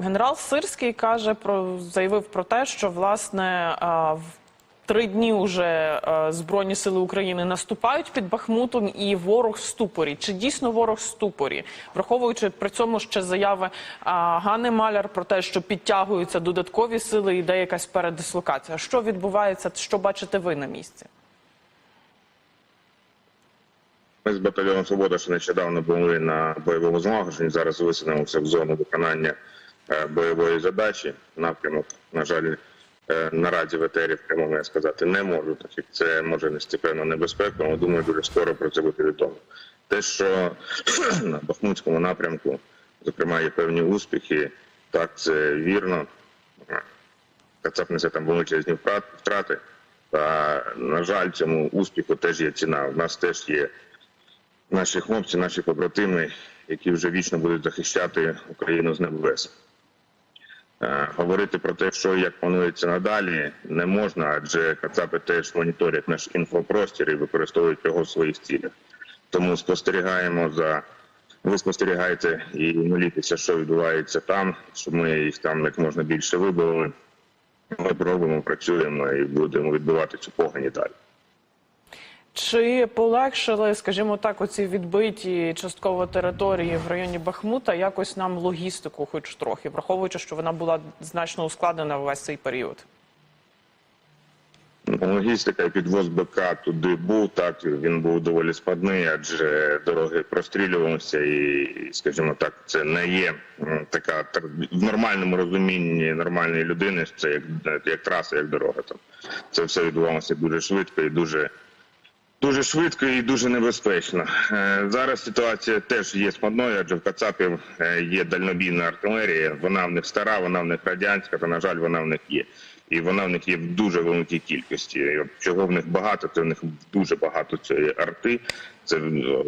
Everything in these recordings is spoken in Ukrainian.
Генерал Сирський каже про заявив про те, що власне в три дні вже збройні сили України наступають під Бахмутом, і ворог в ступорі. Чи дійсно ворог в ступорі, враховуючи при цьому ще заяви Гани Маляр про те, що підтягуються додаткові сили, іде якась передислокація. Що відбувається? Що бачите ви на місці? Ми з батальйоном Свобода ще нещодавно були на бойовому злагодженні. Зараз висунемося в зону виконання е, бойової задачі. Напрямок, на жаль, е, наразі в етері я сказати не можу, так це може нести певну небезпеку, але думаю, дуже скоро про це буде відомо. Те, що на Бахмутському напрямку, зокрема, є певні успіхи, так це вірно. Кацап несе там величезні втрат- втрати. Та, на жаль, цьому успіху теж є ціна. У нас теж є наші хлопці, наші побратими, які вже вічно будуть захищати Україну з небес. Е, Говорити про те, що як планується надалі, не можна, адже Кацапи теж моніторять наш інфопростір і використовують його в своїх цілях. Тому спостерігаємо за ви спостерігаєте і молітеся, що відбувається там, щоб ми їх там як можна більше вибили. Ми робимо, працюємо і будемо відбивати цю погані далі. Чи полегшили, скажімо так, оці відбиті частково території в районі Бахмута якось нам логістику, хоч трохи, враховуючи, що вона була значно ускладнена весь цей період? Логістика і підвоз БК туди був так. Він був доволі складний, адже дороги прострілювалися, і, скажімо так, це не є така в нормальному розумінні нормальної людини. Це як, як траса, як дорога. Там це все відбувалося дуже швидко і дуже. Дуже швидко і дуже небезпечно. Е, Зараз ситуація теж є складною, адже в Кацапів е, є дальнобійна артилерія. Вона в них стара, вона в них радянська, та на жаль, вона в них є. І вона в них є в дуже великій кількості. Чого в них багато, то в них дуже багато цієї арти. Це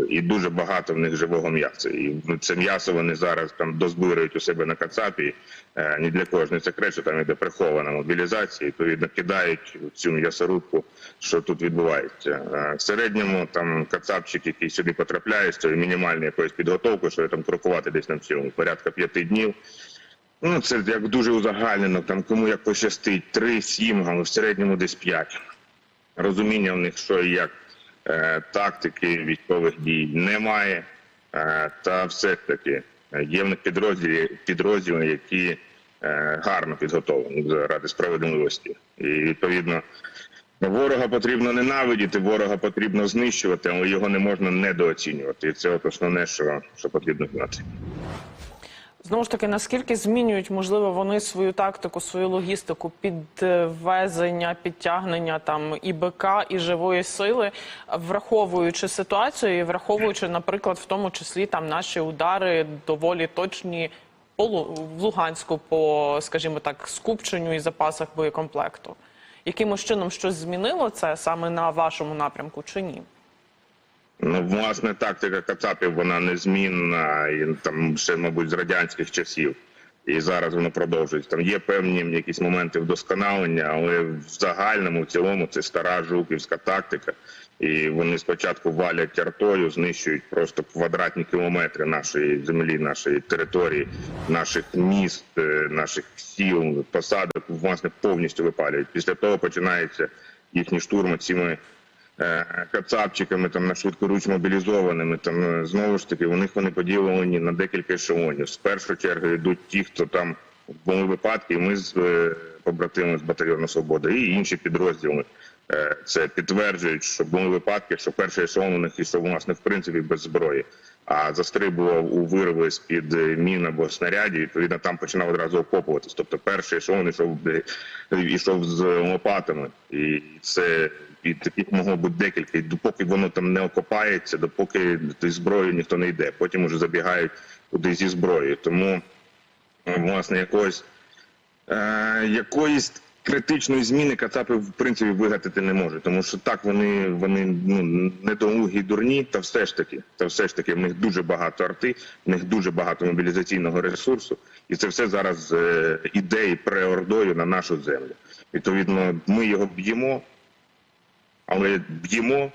і дуже багато в них живого м'яса. І це м'ясо вони зараз там дозбирають у себе на Кацапі. Е, Ні для не секрет, що там іде прихована мобілізація. Відповідно, кидають цю м'ясорубку, що тут відбувається. Е, В середньому там кацапчик, який сюди потрапляє, з цією мінімальною якоюсь підготовкою, що там крокувати десь на цьому порядка п'яти днів. Ну, це як дуже узагальнено, там кому як пощастить, три, сім, але в середньому десь п'ять. Розуміння в них, що і як е, тактики військових дій немає. Е, та все ж таки е, є в них підрозділи, підрозділи які е, гарно підготовлені заради справедливості. І відповідно ворога потрібно ненавидіти, ворога потрібно знищувати, але його не можна недооцінювати. І це от основне, що, що потрібно знати. Знову ж таки, наскільки змінюють, можливо, вони свою тактику, свою логістику підвезення, підтягнення там і БК, і живої сили, враховуючи ситуацію, і враховуючи, наприклад, в тому числі там наші удари доволі точні по в Луганську, по, скажімо так, скупченню і запасах боєкомплекту. Якимось чином щось змінило це саме на вашому напрямку чи ні? Ну, власне, тактика Кацапів вона незмінна, і там ще, мабуть, з радянських часів. І зараз воно продовжується. Там є певні якісь моменти вдосконалення, але в загальному, в цілому, це стара жуківська тактика. І вони спочатку валять артою, знищують просто квадратні кілометри нашої землі, нашої території, наших міст, е, наших сіл, посадок, власне, повністю випалюють. Після того починається їхні штурми цими кацапчиками, там на швидкоруч мобілізованими. Там е, знову ж таки у них вони поділені на декілька ешелонів. З першої черги йдуть ті, хто там були випадки. Ми з е, побратимами з батальйону Свобода і інші підрозділи. е, Це підтверджують, що були випадки, що перший ешелон у них ішов власне в принципі без зброї, а застрибував у вирви з під мін або снарядів. Відповідно, там починав одразу окопуватись. Тобто, перший ешелон ішов е, ішов з лопатами, і це і таких могло бути декілька. І допоки воно там не окопається, допоки зі зброєю ніхто не йде. Потім уже забігають туди зі зброєю. Тому е, власне якогось е, якоїсь критичної зміни Кацапи в принципі вигадати не можуть, тому що так вони вони ну недолугі й дурні, та все ж таки, та все ж таки в них дуже багато арти, в них дуже багато мобілізаційного ресурсу, і це все зараз е, іде і преордою на нашу землю. Відповідно, ми його б'ємо, але б'ємо.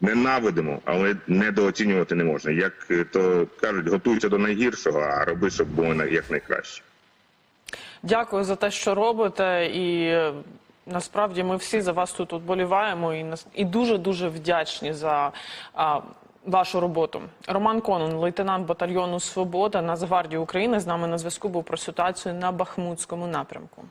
Ненавидимо, але недооцінювати не можна. Як е, то кажуть, готуйся до найгіршого, а роби, щоб було як найкраще. Дякую за те, що робите, і е, насправді ми всі за вас тут вболіваємо і і дуже дуже вдячні за а, вашу роботу. Роман Конон, лейтенант батальйону Свобода Нацгвардії України, з нами на зв'язку був про ситуацію на Бахмутському напрямку.